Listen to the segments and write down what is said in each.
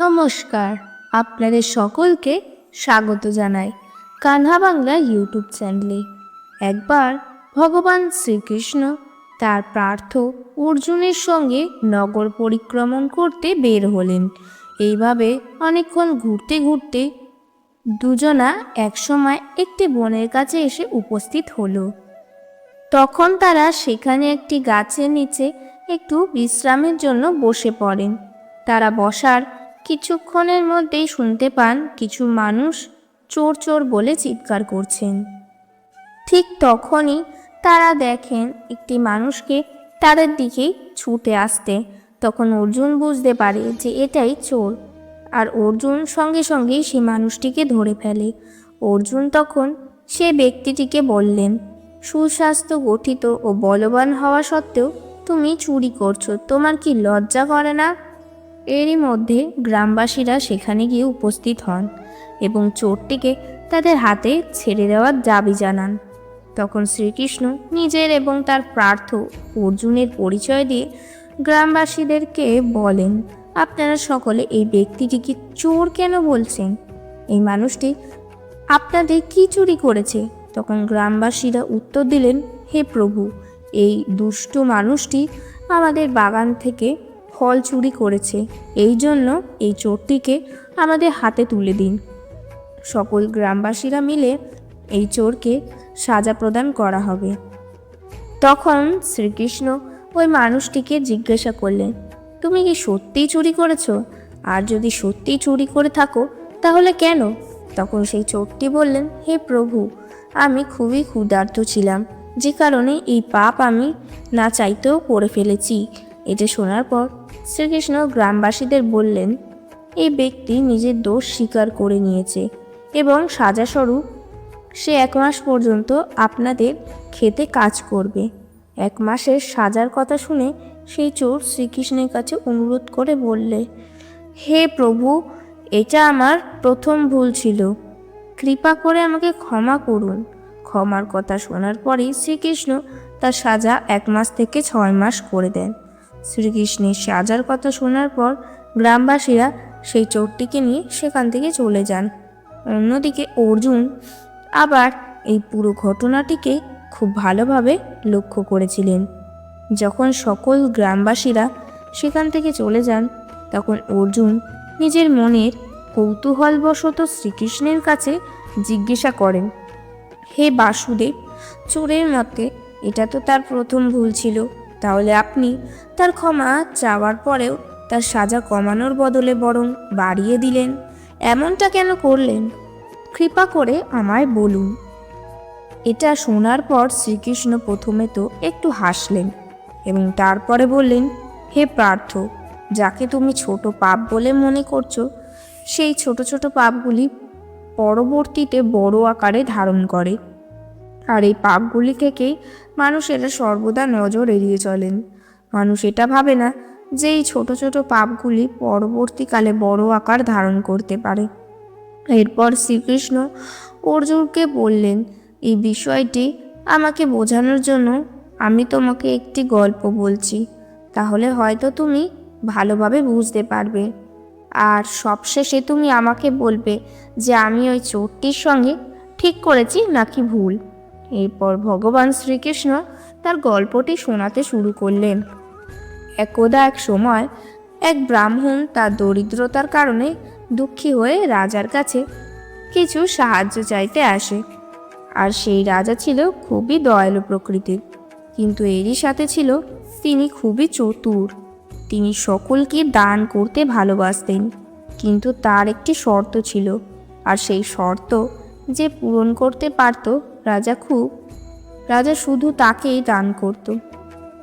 নমস্কার, আপনাদের সকলকে স্বাগত জানাই কানহা বাংলা ইউটিউব চ্যানেলে। একবার ভগবান শ্রীকৃষ্ণ তার প্রার্থ অর্জুনের সঙ্গে নগর পরিক্রমণ করতে বের হলেন। এইভাবে অনেকক্ষণ ঘুরতে ঘুরতে দুজনা একসময় একটি বনের কাছে এসে উপস্থিত হলো। তখন তারা সেখানে একটি গাছের নিচে একটু বিশ্রামের জন্য বসে পড়েন। তারা বসার কিছুক্ষণের মধ্যেই শুনতে পান কিছু মানুষ চোর চোর বলে চিৎকার করছেন। ঠিক তখনই তারা দেখেন একটি মানুষকে তাদের দিকেই ছুটে আসতে। তখন অর্জুন বুঝতে পারে যে এটাই চোর। আর অর্জুন সঙ্গে সঙ্গেই সেই মানুষটিকে ধরে ফেলে। অর্জুন তখন সে ব্যক্তিটিকে বললেন, সুস্বাস্থ্য, গঠিত ও বলবান হওয়া সত্ত্বেও তুমি চুরি করছ। তোমার কি লজ্জা করে না? এরই মধ্যে গ্রামবাসীরা সেখানে গিয়ে উপস্থিত হন এবং চোরটিকে তাদের হাতে ছেড়ে দেওয়ার দাবি জানান। তখন শ্রীকৃষ্ণ নিজের এবং তার প্রার্থ অর্জুনের পরিচয় দিয়ে গ্রামবাসীদেরকে বলেন, আপনারা সকলে এই ব্যক্তিটিকে চোর কেন বলছেন? এই মানুষটি আপনাদের কি চুরি করেছে? তখন গ্রামবাসীরা উত্তর দিলেন, হে প্রভু, এই দুষ্টু মানুষটি আমাদের বাগান থেকে ফল চুরি করেছে। এই জন্য এই চোরটিকে আমাদের হাতে তুলে দিন। সকল গ্রামবাসীরা মিলে এই চোরকে সাজা প্রদান করা হবে। তখন শ্রীকৃষ্ণ ওই মানুষটিকে জিজ্ঞাসা করলেন, তুমি কি সত্যিই চুরি করেছ? আর যদি সত্যিই চুরি করে থাকো, তাহলে কেন? তখন সেই চোরটি বললেন, হে প্রভু, আমি খুবই ক্ষুধার্ত ছিলাম। যে কারণে এই পাপ আমি না চাইতেও করে ফেলেছি। এটা শোনার পর শ্রীকৃষ্ণ গ্রামবাসীদের বললেন, এই ব্যক্তি নিজের দোষ স্বীকার করে নিয়েছে এবং সাজাস্বরূপ সে এক মাস পর্যন্ত আপনাদের খেতে কাজ করবে। এক মাসের সাজার কথা শুনে সেই চোর শ্রীকৃষ্ণের কাছে অনুরোধ করে বললে, হে প্রভু, এটা আমার প্রথম ভুল ছিল। কৃপা করে আমাকে ক্ষমা করুন। ক্ষমার কথা শোনার পরেই শ্রীকৃষ্ণ তার সাজা এক মাস থেকে ছয় মাস করে দেন। শ্রীকৃষ্ণের সাজার কথা শোনার পর গ্রামবাসীরা সেই চোরটিকে নিয়ে সেখান থেকে চলে যান। অন্যদিকে অর্জুন আবার এই পুরো ঘটনাটিকে খুব ভালোভাবে লক্ষ্য করেছিলেন। যখন সকল গ্রামবাসীরা সেখান থেকে চলে যান, তখন অর্জুন নিজের মনের কৌতূহলবশত শ্রীকৃষ্ণের কাছে জিজ্ঞাসা করেন, হে বাসুদেব, চোরের মতে এটা তো তার প্রথম ভুল ছিল। তাহলে আপনি তার ক্ষমা চাওয়ার পরেও তার সাজা কমানোর বদলে বরং বাড়িয়ে দিলেন। এমনটা কেন করলেন? কৃপা করে আমায় বলুন। এটা শোনার পর শ্রীকৃষ্ণ প্রথমে তো একটু হাসলেন এবং তারপরে বললেন, হে পার্থ, যাকে তুমি ছোট পাপ বলে মনে করছ, সেই ছোট ছোট পাপগুলি পরবর্তীতে বড় আকারে ধারণ করে। আর এই পাপগুলি থেকেই মানুষেরা সর্বদা নজর এড়িয়ে চলেন। মানুষ এটা ভাবে না যে এই ছোট ছোট পাপগুলি পরবর্তীকালে বড় আকার ধারণ করতে পারে। এরপর শ্রীকৃষ্ণ অর্জুনকে বললেন, এই বিষয়টি আমাকে বোঝানোর জন্য আমি তোমাকে একটি গল্প বলছি। তাহলে হয়তো তুমি ভালোভাবে বুঝতে পারবে। আর সবশেষে তুমি আমাকে বলবে যে আমি ওই চোরটির সঙ্গে ঠিক করেছি নাকি ভুল। এরপর ভগবান শ্রীকৃষ্ণ তার গল্পটি শোনাতে শুরু করলেন। একদা এক সময় এক ব্রাহ্মণ তার দরিদ্রতার কারণে দুঃখী হয়ে রাজার কাছে কিছু সাহায্য চাইতে আসে। আর সেই রাজা ছিল খুবই দয়ালু প্রকৃতির, কিন্তু এরই সাথে ছিল তিনি খুবই চতুর। তিনি সকলকে দান করতে ভালোবাসতেন, কিন্তু তার একটি শর্ত ছিল, আর সেই শর্ত যে পূরণ করতে পারত রাজা খুব, রাজা শুধু তাকেই দান করত।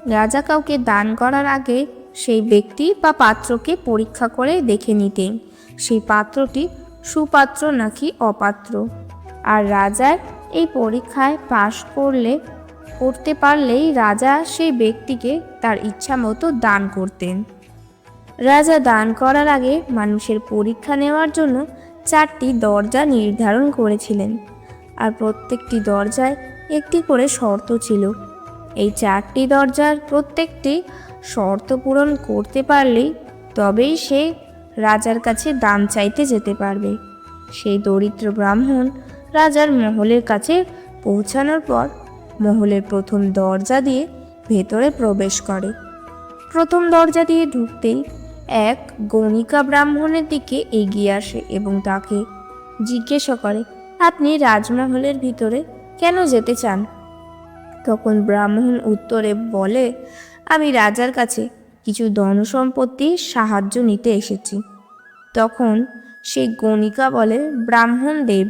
রাজা কাউকে দান করার আগে সেই ব্যক্তি বা পাত্রকে পরীক্ষা করে দেখে নিতেন। সেই পাত্রটি সুপাত্র নাকি অপাত্র। আর রাজার এই পরীক্ষায় পাশ করলে, করতে পারলেই রাজা সেই ব্যক্তিকে তার ইচ্ছা মতো দান করতেন। রাজা দান করার আগে মানুষের পরীক্ষা নেওয়ার জন্য চারটি দরজা নির্ধারণ করেছিলেন। আর প্রত্যেকটি দরজায় একটি করে শর্ত ছিল। এই চারটি দরজার প্রত্যেকটি শর্ত পূরণ করতে পারলেই তবেই সে রাজার কাছে দান চাইতে যেতে পারবে। সেই দরিদ্র ব্রাহ্মণ রাজার মহলের কাছে পৌঁছানোর পর মহলের প্রথম দরজা দিয়ে ভেতরে প্রবেশ করে। প্রথম দরজা দিয়ে ঢুকতেই এক গণিকা ব্রাহ্মণের দিকে এগিয়ে আসে এবং তাকে জিজ্ঞাসা করে আপনি রাজমহলের ভিতরে কেন যেতে চান? তখন ব্রাহ্মণ উত্তরে বলে, আমি রাজার কাছে কিছু ধনসম্পত্তির সাহায্য নিতে এসেছি। তখন সেই গণিকা বলে, ব্রাহ্মণ দেব,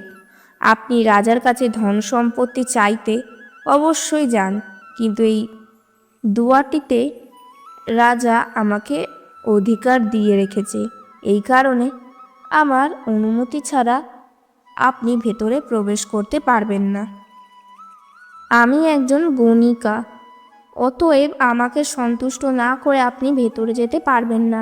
আপনি রাজার কাছে ধন সম্পত্তি চাইতে অবশ্যই যান, কিন্তু এই দুয়ারটিতে রাজা আমাকে অধিকার দিয়ে রেখেছে। এই কারণে আমার অনুমতি ছাড়া আপনি ভেতরে প্রবেশ করতে পারবেন না। আমি একজন গণিকা, অতএব আমাকে সন্তুষ্ট না করে আপনি ভেতরে যেতে পারবেন না।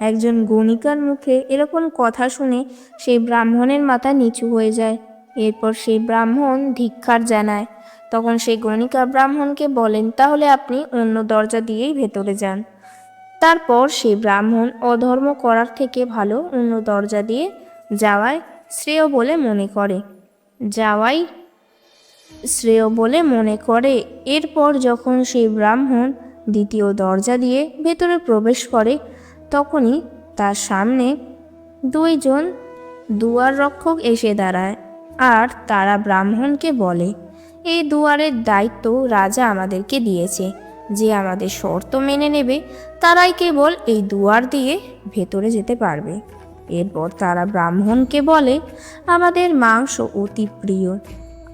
একজন গণিকার মুখে এরকম কথা শুনে সেই ব্রাহ্মণের মাথা নিচু হয়ে যায়। এরপর সেই ব্রাহ্মণ ধিক্কার জানায়। তখন সেই গণিকা ব্রাহ্মণকে বলেন, তাহলে আপনি অন্য দরজা দিয়েই ভেতরে যান। তারপর সেই ব্রাহ্মণ অধর্ম করার থেকে ভালো অন্য দরজা দিয়ে যাওয়ায় শ্রেয় বলে মনে করে। যাওয়াই শ্রেয় বলে মনে করে। এরপর যখন সেই ব্রাহ্মণ দ্বিতীয় দরজা দিয়ে ভেতরে প্রবেশ করে, তখনই তার সামনে দুইজন দুয়ার রক্ষক এসে দাঁড়ায় আর তারা ব্রাহ্মণকে বলে, এই দুয়ারের দায়িত্ব রাজা আমাদেরকে দিয়েছে। যে আমাদের শর্ত মেনে নেবে, তারাই কেবল এই দুয়ার দিয়ে ভেতরে যেতে পারবে। এরপর তারা ব্রাহ্মণকে বলে, আমাদের মাংস অতি প্রিয়।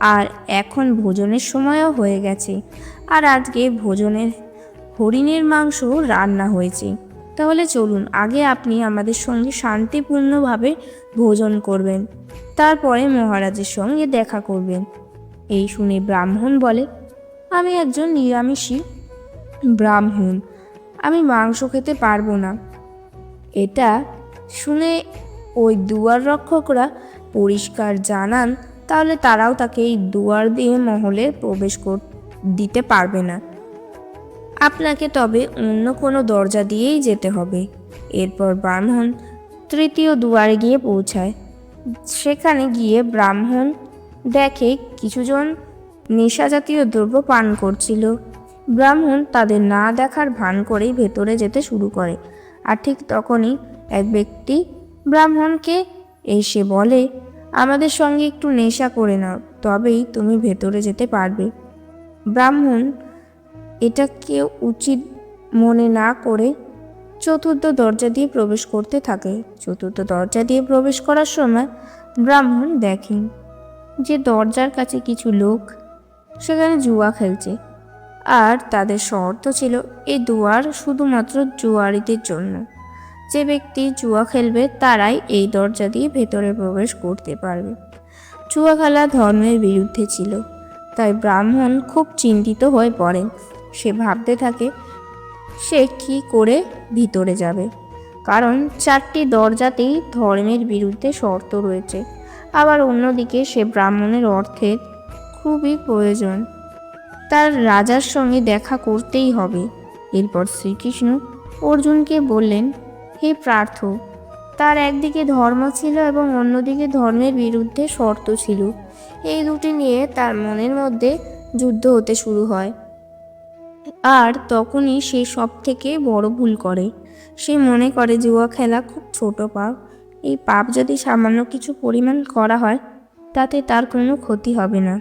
আর এখন ভোজনের সময়ও হয়ে গেছে। আর আজকে ভোজনের হরিণের মাংস রান্না হয়েছে। তাহলে চলুন, আগে আপনি আমাদের সঙ্গে শান্তিপূর্ণভাবে ভোজন করবেন। তারপরে মহারাজের সঙ্গে দেখা করবেন। এই শুনে ব্রাহ্মণ বলে, আমি একজন নিরামিষী ব্রাহ্মণ। আমি মাংস খেতে পারব না। এটা শুনে ওই দুয়ার রক্ষকরা পরিষ্কার জানান, তাহলে তারাও তাকে এই দুয়ার দিয়ে মহলে প্রবেশ কর, দিতে পারবে না। আপনাকে তবে অন্য কোনো দরজা দিয়েই যেতে হবে। এরপর ব্রাহ্মণ তৃতীয় দুয়ারে গিয়ে পৌঁছায়। সেখানে গিয়ে ব্রাহ্মণ দেখে কিছুজন নেশা জাতীয় দ্রব্য পান করছিল। ব্রাহ্মণ তাদের না দেখার ভান করেই ভেতরে যেতে শুরু করে। আর ঠিক তখনই এক ব্যক্তি ব্রাহ্মণকে এসে বলে, আমাদের সঙ্গে একটু নেশা করে নাও, তবেই তুমি ভেতরে যেতে পারবে। ব্রাহ্মণ এটাকে উচিত মনে না করে চতুর্থ দরজা দিয়ে প্রবেশ করতে থাকে। চতুর্থ দরজা দিয়ে প্রবেশ করার সময় ব্রাহ্মণ দেখেন যে দরজার কাছে কিছু লোক সেখানে জুয়া খেলছে। আর তাদের শর্ত ছিল এই দুয়ার শুধুমাত্র জুয়ারিদের জন্য। যে ব্যক্তি জুয়া খেলবে তারাই এই দরজা দিয়ে ভেতরে প্রবেশ করতে পারবে। জুয়া খেলা ধর্মের বিরুদ্ধে ছিল, তাই ব্রাহ্মণ খুব চিন্তিত হয়ে পড়েন। সে ভাবতে থাকে, সে কি করে ভিতরে যাবে? কারণ চারটি দরজাতেই ধর্মের বিরুদ্ধে শর্ত রয়েছে। আবার অন্যদিকে সে ব্রাহ্মণের অর্থের খুবই প্রয়োজন। তার রাজার সঙ্গে দেখা করতেই হবে। এরপর শ্রীকৃষ্ণ অর্জুনকে বললেন হে প্রার্থ, তার একদিকে ধর্ম ছিল এবং অন্যদিকে ধর্মের বিরুদ্ধে শর্ত ছিল। এই দুটি নিয়ে তার মনের মধ্যে যুদ্ধ হতে শুরু হয়। আর তখনই সে সব থেকে বড় ভুল করে। সে মনে করে জুয়া খেলা খুব ছোট পাপ। এই পাপ যদি সামান্য কিছু পরিমাণ করা হয়, তাতে তার কোনো ক্ষতি হবে না।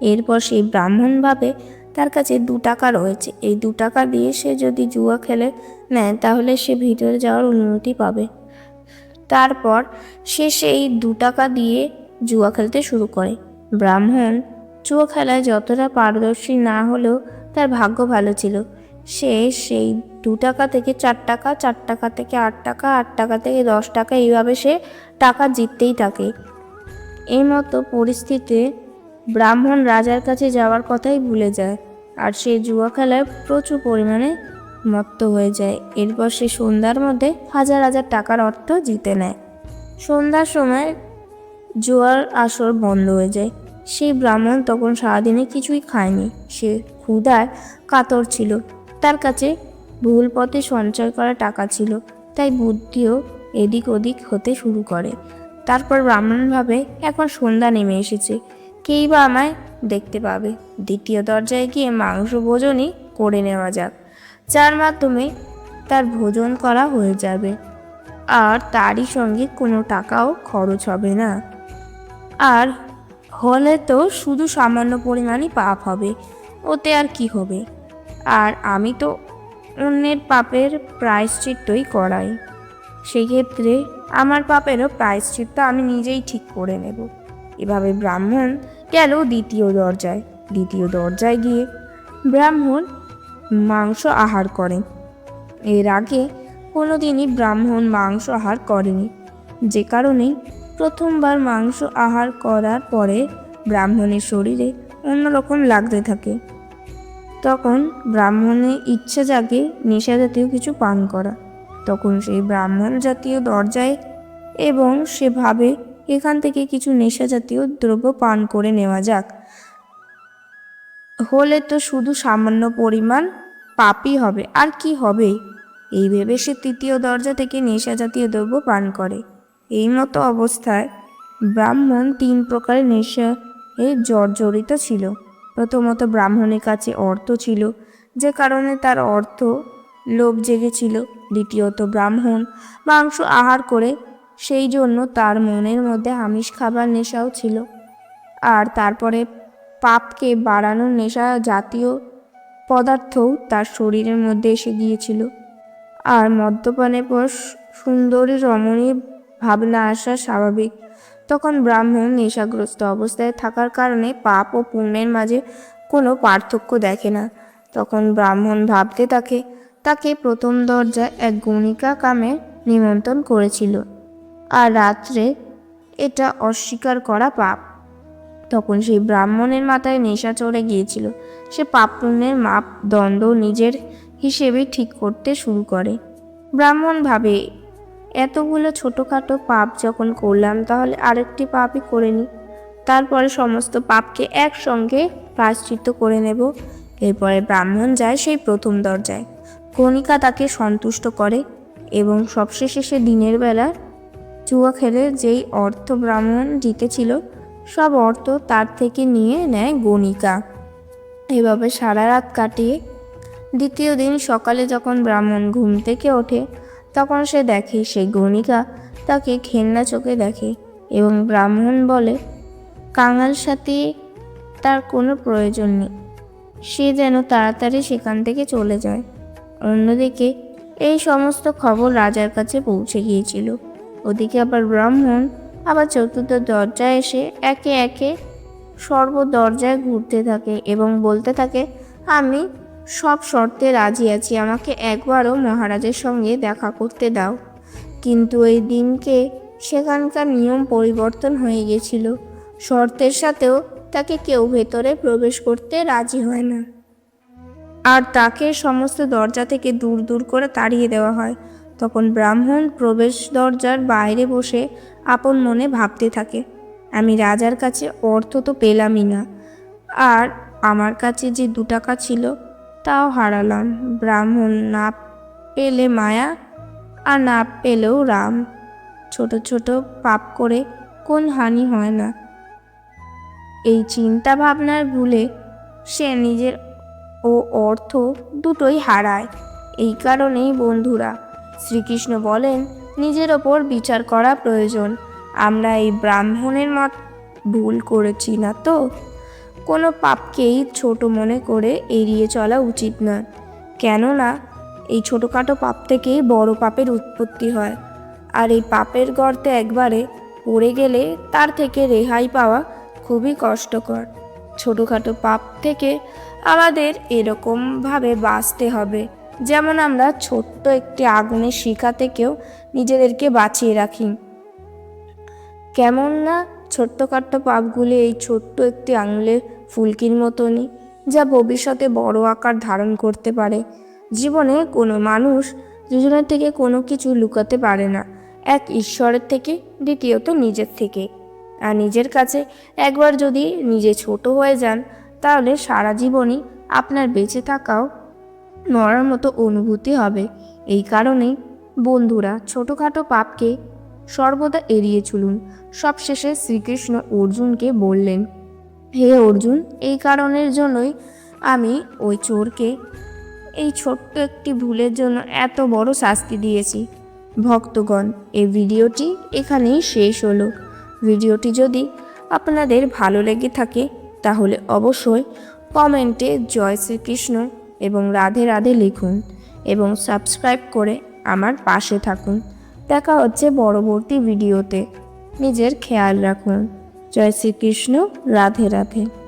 এরপর সেই ব্রাহ্মণ ভাবে তার কাছে দু টাকা রয়েছে। এই দু টাকা দিয়ে সে যদি জুয়া খেলে, নেয়, তাহলে সে ভিতরে যাওয়ার অনুমতি পাবে। তারপর সে সেই দু টাকা দিয়ে জুয়া খেলতে শুরু করে। ব্রাহ্মণ জুয়া খেলায় যতটা পারদর্শী না হলেও তার ভাগ্য ভালো ছিল। সে সেই দু টাকা থেকে চার টাকা চার টাকা থেকে আট টাকা আট টাকা থেকে দশ টাকা, এইভাবে সে টাকা জিততেই থাকে। এই মতো পরিস্থিতিতে ব্রাহ্মণ রাজার কাছে যাওয়ার কথাই ভুলে যায় আর সে জুয়া খেলায় প্রচুর পরিমাণে মত্ত হয়ে যায়। এরপর সে সন্ধ্যার মধ্যে হাজার হাজার টাকার অর্থ জিতে নেয়। সন্ধ্যার সময় জুয়ার আসর বন্ধ হয়ে যায়। সেই ব্রাহ্মণ তখন সারাদিনে কিছুই খায়নি। সে ক্ষুধায় কাতর ছিল। তার কাছে ভুল পথে সঞ্চয় করা টাকা ছিল। তাই বুদ্ধিও এদিক ওদিক হতে শুরু করে। তারপর ব্রাহ্মণ ভাবে এখন সন্ধ্যা নেমে এসেছে। কেই বা আমায় দেখতে পাবে। দ্বিতীয় দরজায় গিয়ে মাংস ভোজনই করে নেওয়া যাক। যার মাধ্যমে তার ভোজন করা হয়ে যাবে। আর তারই সঙ্গে কোনো টাকাও খরচ হবে না। আর হলে তো শুধু সামান্য পরিমাণই পাপ হবে। ওতে আর কি হবে? আর আমি তো অন্যের পাপের প্রায়শ্চিত্তই করাই। সেক্ষেত্রে আমার পাপেরও প্রায়শ্চিত্ত আমি নিজেই ঠিক করে নেব। এভাবে ব্রাহ্মণ গেল দ্বিতীয় দরজায়। দ্বিতীয় দরজায় গিয়ে ব্রাহ্মণ মাংস আহার করেন এর আগে কোনোদিনই ব্রাহ্মণ মাংস আহার করেনি। যে কারণে প্রথমবার মাংস আহার করার পরে ব্রাহ্মণের শরীরে অন্যরকম লাগতে থাকে। তখন ব্রাহ্মণের ইচ্ছা জাগে নেশা জাতীয় কিছু পান করা। তখন সেই ব্রাহ্মণ জাতীয় দরজায় এবং সে ভাবে এখান থেকে কিছু নেশা জাতীয় দ্রব্য পান করে নেওয়া যাক। হলে তো শুধু সামান্য পরিমাণ পাপই হবে। আর কি হবে? এই ভেবে সে তৃতীয় দরজা থেকে নেশা জাতীয় দ্রব্য পান করে। এই মতো অবস্থায় ব্রাহ্মণ তিন প্রকারের নেশা জর্জরিত ছিল। প্রথমত ব্রাহ্মণের কাছে অর্থ ছিল, যে কারণে তার অর্থ লোভ জেগেছিল। দ্বিতীয়ত ব্রাহ্মণ মাংস আহার করে সেই জন্য তার মনের মধ্যে আমিষ খাবার নেশাও ছিল। আর তারপরে পাপকে বাড়ানোর নেশা জাতীয় পদার্থও তার শরীরের মধ্যে এসে গিয়েছিল। আর মদ্যপানের পর সুন্দরী রমণীর ভাবনা আসা স্বাভাবিক। তখন ব্রাহ্মণ নেশাগ্রস্ত অবস্থায় থাকার কারণে পাপ ও পুণ্যের মাঝে কোনো পার্থক্য দেখে না। তখন ব্রাহ্মণ ভাবতে থাকে, তাকে প্রথম দরজায় এক গণিকা কামে নিমন্ত্রণ করেছিল। আর রাত্রে এটা অস্বীকার করা পাপ। তখন সেই ব্রাহ্মণের মাথায় নেশা চড়ে গিয়েছিল। সে পাপ পুণ্যের মাপ দণ্ড নিজের হিসেবে ঠিক করতে শুরু করে। ব্রাহ্মণ ভাবে, এতগুলো ছোটোখাটো পাপ যখন করলাম, তাহলে আরেকটি পাপই করে নিই তারপরে সমস্ত পাপকে একসঙ্গে প্রায়শ্চিত্ত করে নেব। এরপরে ব্রাহ্মণ যায় সেই প্রথম দরজায়। কণিকা তাকে সন্তুষ্ট করে এবং সবশেষে সে দিনের বেলা জুয়া খেলে যেই অর্থ ব্রাহ্মণ জিতেছিল, সব অর্থ তার থেকে নিয়ে নেয় গণিকা। এভাবে সারা রাত কাটিয়ে দ্বিতীয় দিন সকালে যখন ব্রাহ্মণ ঘুম থেকে ওঠে, তখন সে দেখে সেই গণিকা তাকে ঘেন্না চোখে দেখে এবং ব্রাহ্মণ বলে, কাঙাল সাথে, তার কোনো প্রয়োজন নেই। সে যেন তাড়াতাড়ি সেখান থেকে চলে যায়। অন্যদিকে এই সমস্ত খবর রাজার কাছে পৌঁছে গিয়েছিল। ওদিকে আবার ব্রাহ্মণ, আবার চতুর্থ দরজায় এসে একে একে সর্ব দরজায় ঘুরতে থাকে এবং বলতে থাকে, আমি সব শর্তে রাজি আছি, আমাকে একবারও মহারাজের সঙ্গে দেখা করতে দাও। কিন্তু এই দিনকে সেখানকার নিয়ম পরিবর্তন হয়ে গেছিল। শর্তের সাথেও তাকে কেউ ভেতরে প্রবেশ করতে রাজি হয় না। আর তাকে সমস্ত দরজা থেকে দূর দূর করে তাড়িয়ে দেওয়া হয়। তখন ব্রাহ্মণ প্রবেশ দরজার বাইরে বসে আপন মনে ভাবতে থাকে, আমি রাজার কাছে অর্থ তো পেলামই না। আর আমার কাছে যে দু টাকা ছিল, তাও হারালাম। ব্রাহ্মণ না পেলে মায়া, আর না পেলেও রাম। ছোট ছোট পাপ করে কোন হানি হয় না। এই চিন্তা ভাবনার ভুলে সে নিজের ও অর্থ দুটোই হারায়। এই কারণেই বন্ধুরা শ্রীকৃষ্ণ বলেন, নিজের ওপর বিচার করা প্রয়োজন। আমরা এই ব্রাহ্মণের মত ভুল করেছি না তো? কোনো পাপকেই ছোট মনে করে এড়িয়ে চলা উচিত নয়। কেননা, এই ছোটোখাটো পাপ থেকেই বড় পাপের উৎপত্তি হয়। আর এই পাপের গর্তে একবারে পড়ে গেলে তার থেকে রেহাই পাওয়া খুবই কষ্টকর। ছোটোখাটো পাপ থেকে আমাদের এরকমভাবে বাঁচতে হবে। যেমন আমরা ছোট্ট একটি আগুনের শিখা থেকেও নিজেদেরকে বাঁচিয়ে রাখি। কেমন না ছোট্টখাট্ট পাপগুলি এই ছোট্ট একটি আঙুলের ফুলকির মতনই, যা ভবিষ্যতে বড় আকার ধারণ করতে পারে। জীবনে কোনো মানুষ দুজনের থেকে কোনো কিছু লুকাতে পারে না, এক ঈশ্বরের থেকে, দ্বিতীয়ত নিজের থেকে। আর নিজের কাছে একবার যদি নিজে ছোট হয়ে যান, তাহলে সারা জীবনই আপনার বেঁচে থাকাও মরার মতো অনুভূতি হবে। এই কারণেই বন্ধুরা ছোটোখাটো পাপকে সর্বদা এড়িয়ে চলুন। সবশেষে শ্রীকৃষ্ণ অর্জুনকে বললেন, হে অর্জুন, এই কারণের জন্যই আমি ওই চোরকে এই ছোট্ট একটি ভুলের জন্য এত বড় শাস্তি দিয়েছি। ভক্তগণ, এই ভিডিওটি এখানেই শেষ হলো। ভিডিওটি যদি আপনাদের ভালো লেগে থাকে, তাহলে অবশ্যই কমেন্টে জয় শ্রীকৃষ্ণ এবং রাধে রাধে লিখুন এবং সাবস্ক্রাইব করে আমার পাশে থাকুন। দেখা হচ্ছে পরবর্তী ভিডিওতে। নিজের খেয়াল রাখুন। জয় শ্রীকৃষ্ণ। রাধে রাধে।